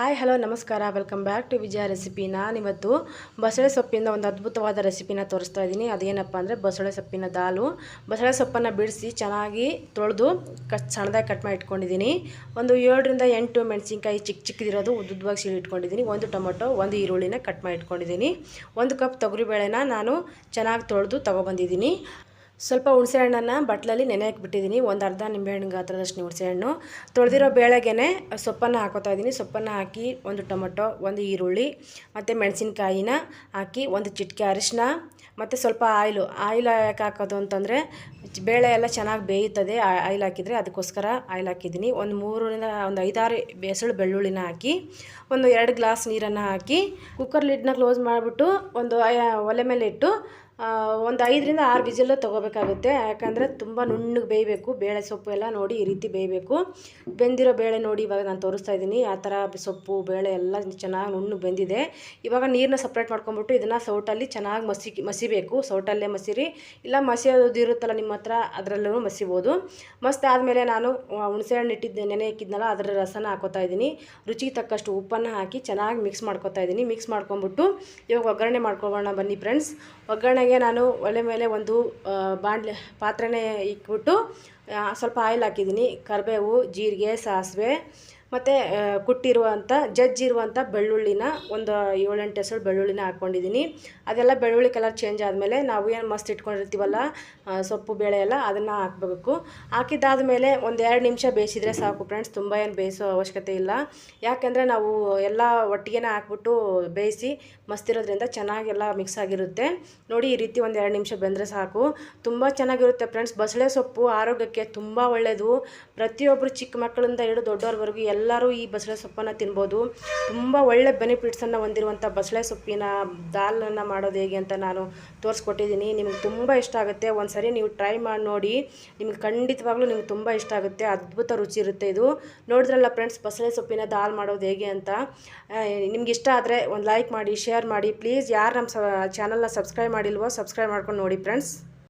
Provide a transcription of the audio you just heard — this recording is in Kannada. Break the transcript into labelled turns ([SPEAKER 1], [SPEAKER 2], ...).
[SPEAKER 1] ಹಾಯ್ ಹಲೋ ನಮಸ್ಕಾರ. Welcome back to Vijaya recipe ನಾನಿವತ್ತು ಬಸಳೆ ಸೊಪ್ಪಿಂದ ಒಂದು ಅದ್ಭುತವಾದ ರೆಸಿಪಿನ ತೋರಿಸ್ತಾ ಇದ್ದೀನಿ. ಅದೇನಪ್ಪ ಅಂದರೆ ಬಸಳೆ ಸೊಪ್ಪಿನ ದಾಲು. ಬಸಳೆ ಸೊಪ್ಪನ್ನು ಬಿಡಿಸಿ ಚೆನ್ನಾಗಿ ತೊಳೆದು ಕಟ್ ಸಣ್ಣದಾಗಿ ಕಟ್ ಮಾಡಿ ಇಟ್ಕೊಂಡಿದ್ದೀನಿ. ಒಂದು ಏಳರಿಂದ ಎಂಟು ಮೆಣಸಿನ್ಕಾಯಿ ಚಿಕ್ಕ ಚಿಕ್ಕದಿರೋದು ಉದ್ದುದ್ವಾಗಿ ಸೀಳಿ ಇಟ್ಕೊಂಡಿದ್ದೀನಿ. ಒಂದು ಟೊಮೊಟೊ, ಒಂದು ಈರುಳ್ಳಿನ ಕಟ್ ಮಾಡಿ ಇಟ್ಕೊಂಡಿದ್ದೀನಿ. ಒಂದು ಕಪ್ ತೊಗರಿಬೇಳೆನ ನಾನು ಚೆನ್ನಾಗಿ ತೊಳೆದು ತೊಗೊಬಂದಿದ್ದೀನಿ. ಸ್ವಲ್ಪ ಹುಣಸೆಹಣ್ಣನ್ನು ಬಟ್ಲಲ್ಲಿ ನೆನೆ ಹಾಕಿಬಿಟ್ಟಿದ್ದೀನಿ ಒಂದು ಅರ್ಧ ನಿಂಬೆಹಣ್ಣು, ಗಾತ್ರದಷ್ಟು ಹುಣಸೆಹಣ್ಣು ತೊಳೆದಿರೋ ಬೇಳೆಗೆ ಸೊಪ್ಪನ್ನು ಹಾಕೋತಾ ಇದ್ದೀನಿ. ಸೊಪ್ಪನ್ನು ಹಾಕಿ ಒಂದು ಟೊಮೊಟೊ, ಒಂದು ಈರುಳ್ಳಿ, ಮತ್ತು ಮೆಣಸಿನ್ಕಾಯಿನ ಹಾಕಿ ಒಂದು ಚಿಟಿಕೆ ಅರಿಶಿನ ಮತ್ತು ಸ್ವಲ್ಪ ಆಯಿಲು. ಆಯಿಲ್ ಯಾಕೆ ಹಾಕೋದು ಅಂತಂದರೆ, ಬೇಳೆ ಎಲ್ಲ ಚೆನ್ನಾಗಿ ಬೇಯುತ್ತದೆ ಆಯಿಲ್ ಹಾಕಿದರೆ ಅದಕ್ಕೋಸ್ಕರ ಆಯಿಲ್ ಹಾಕಿದ್ದೀನಿ. ಒಂದು ಮೂರರಿಂದ, ಒಂದು ಐದಾರು ಹೆಸಳು ಬೆಳ್ಳುಳ್ಳಿನ ಹಾಕಿ, ಒಂದು ಎರಡು ಗ್ಲಾಸ್ ನೀರನ್ನು ಹಾಕಿ ಕುಕ್ಕರ್ ಲಿಡ್ನ ಕ್ಲೋಸ್ ಮಾಡಿಬಿಟ್ಟು ಒಂದು ಒಲೆ ಮೇಲೆ ಇಟ್ಟು ಒಂದು ಐದರಿಂದ ಆರು ವಿಜಿಲ್ ತೊಗೋಬೇಕಾಗುತ್ತೆ. ಯಾಕಂದರೆ ತುಂಬ ನುಣ್ಣಗೆ ಬೇಯಬೇಕು. ಬೇಳೆ ಸೊಪ್ಪು ಎಲ್ಲ ನೋಡಿ ಈ ರೀತಿ ಬೇಯಬೇಕು. ಬೆಂದಿರೋ ಬೇಳೆ ನೋಡಿ ಇವಾಗ ನಾನು ತೋರಿಸ್ತಾ ಇದ್ದೀನಿ. ಆ ಥರ ಸೊಪ್ಪು, ಬೇಳೆ ಎಲ್ಲ ಚೆನ್ನಾಗಿ ನುಣ್ಣಗೆ ಬೆಂದಿದೆ. ಇವಾಗ ನೀರನ್ನ ಸಪ್ರೇಟ್ ಮಾಡ್ಕೊಂಬಿಟ್ಟು ಇದನ್ನು ಸೌಟಲ್ಲಿ ಚೆನ್ನಾಗಿ ಮಸಿ, ಮಸಿಬೇಕು. ಸೌಟಲ್ಲೇ ಮಸಿರಿ. ಇಲ್ಲ ಮಸಿಯೋದು ಇರುತ್ತಲ್ಲ ನಿಮ್ಮ ಹತ್ರ ಅದರಲ್ಲೂ ಮಸಿಬೋದು. ಮಸ್ತ್ ಆದಮೇಲೆ ನಾನು ಹುಣಸೆಹಣ್ಣು ಇಟ್ಟಿದ್ದೆ ನೆನೆ ಇಕ್ಕಿದ್ನಲ್ಲ ಅದರ ರಸನ ಹಾಕೋತಾ ಇದ್ದೀನಿ. ರುಚಿಗೆ ತಕ್ಕಷ್ಟು ಉಪ್ಪನ್ನು ಹಾಕಿ ಚೆನ್ನಾಗಿ ಮಿಕ್ಸ್ ಮಾಡ್ಕೊತಾ ಇದ್ದೀನಿ. ಮಿಕ್ಸ್ ಮಾಡ್ಕೊಂಬಿಟ್ಟು ಇವಾಗ ಒಗ್ಗರಣೆ ಮಾಡ್ಕೊಳ್ಳೋಣ ಬನ್ನಿ ಫ್ರೆಂಡ್ಸ್ ಒಗ್ಗರಣೆಗೆ ನಾನು ಒಲೆ ಮೇಲೆ ಒಂದು ಬಾಣಲೆ ಪಾತ್ರೆನೇ ಇಕ್ಬಿಟ್ಟು ಸ್ವಲ್ಪ ಆಯಿಲ್ ಹಾಕಿದ್ದೀನಿ. ಕರಿಬೇವು, ಜೀರಿಗೆ, ಸಾಸಿವೆ ಮತ್ತು ಕುಟ್ಟಿರುವಂಥ ಜಜ್ಜಿರುವಂಥ ಬೆಳ್ಳುಳ್ಳಿನ ಒಂದು ಏಳೆಂಟು ಹೆಸರು ಬೆಳ್ಳುಳ್ಳಿನ ಹಾಕ್ಕೊಂಡಿದ್ದೀನಿ ಅದೆಲ್ಲ ಬೆಳ್ಳುಳ್ಳಿ ಕಲರ್ ಚೇಂಜ್ ಆದಮೇಲೆ ನಾವು ಏನು ಮಸ್ತ್ ಇಟ್ಕೊಂಡಿರ್ತೀವಲ್ಲ ಸೊಪ್ಪು, ಬೇಳೆ ಎಲ್ಲ ಅದನ್ನು ಹಾಕ್ಬೇಕು. ಹಾಕಿದ್ದಾದಮೇಲೆ ಒಂದು ಎರಡು ನಿಮಿಷ ಬೇಯಿಸಿದರೆ ಸಾಕು ಫ್ರೆಂಡ್ಸ್ ತುಂಬ ಏನು ಬೇಯಿಸೋ ಅವಶ್ಯಕತೆ ಇಲ್ಲ. ಯಾಕೆಂದರೆ ನಾವು ಎಲ್ಲ ಒಟ್ಟಿಗೆನ ಹಾಕ್ಬಿಟ್ಟು ಬೇಯಿಸಿ ಮಸ್ತಿರೋದ್ರಿಂದ ಚೆನ್ನಾಗೆಲ್ಲ ಮಿಕ್ಸ್ ಆಗಿರುತ್ತೆ. ನೋಡಿ ಈ ರೀತಿ ಒಂದು ಎರಡು ನಿಮಿಷ ಬೆಂದರೆ ಸಾಕು. ತುಂಬ ಚೆನ್ನಾಗಿರುತ್ತೆ ಫ್ರೆಂಡ್ಸ್ ಬಸಳೆ ಸೊಪ್ಪು ಆರೋಗ್ಯಕ್ಕೆ ತುಂಬ ಒಳ್ಳೆಯದು ಪ್ರತಿಯೊಬ್ಬರು ಚಿಕ್ಕ ಮಕ್ಕಳಿಂದ ಹಿಡಿದು ದೊಡ್ಡವ್ರವರೆಗೂ ಎಲ್ಲರೂ ಈ ಬಸಳೆ ಸೊಪ್ಪನ್ನು ತಿನ್ಬೋದು. ತುಂಬ ಒಳ್ಳೆ ಬೆನಿಫಿಟ್ಸನ್ನು ಹೊಂದಿರುವಂಥ ಬಸಳೆ ಸೊಪ್ಪಿನ ದಾಲನ್ನು ಮಾಡೋದು ಹೇಗೆ ಅಂತ ನಾನು ತೋರಿಸ್ಕೊಟ್ಟಿದ್ದೀನಿ ನಿಮಗೆ ತುಂಬ ಇಷ್ಟ ಆಗುತ್ತೆ. ಒಂದು ಸರಿ ನೀವು ಟ್ರೈ ಮಾಡಿ ನೋಡಿ. ನಿಮಗೆ ಖಂಡಿತವಾಗ್ಲೂ ನಿಮ್ಗೆ ತುಂಬ ಇಷ್ಟ ಆಗುತ್ತೆ. ಅದ್ಭುತ ರುಚಿ ಇರುತ್ತೆ ಇದು. ನೋಡಿದ್ರಲ್ಲ ಫ್ರೆಂಡ್ಸ್ ಬಸಳೆ ಸೊಪ್ಪಿನ ದಾಲ್ ಮಾಡೋದು ಹೇಗೆ ಅಂತ. ನಿಮ್ಗೆ ಇಷ್ಟ ಆದರೆ ಒಂದು ಲೈಕ್ ಮಾಡಿ ಶೇರ್ ಮಾಡಿ. ಪ್ಲೀಸ್ ಯಾರು ನಮ್ಮ ಸ ಚಾನಲ್ನ ಸಬ್ಸ್ಕ್ರೈಬ್ ಮಾಡಿಲ್ವೋ ಸಬ್ಸ್ಕ್ರೈಬ್ ಮಾಡ್ಕೊಂಡು ನೋಡಿ ಫ್ರೆಂಡ್ಸ್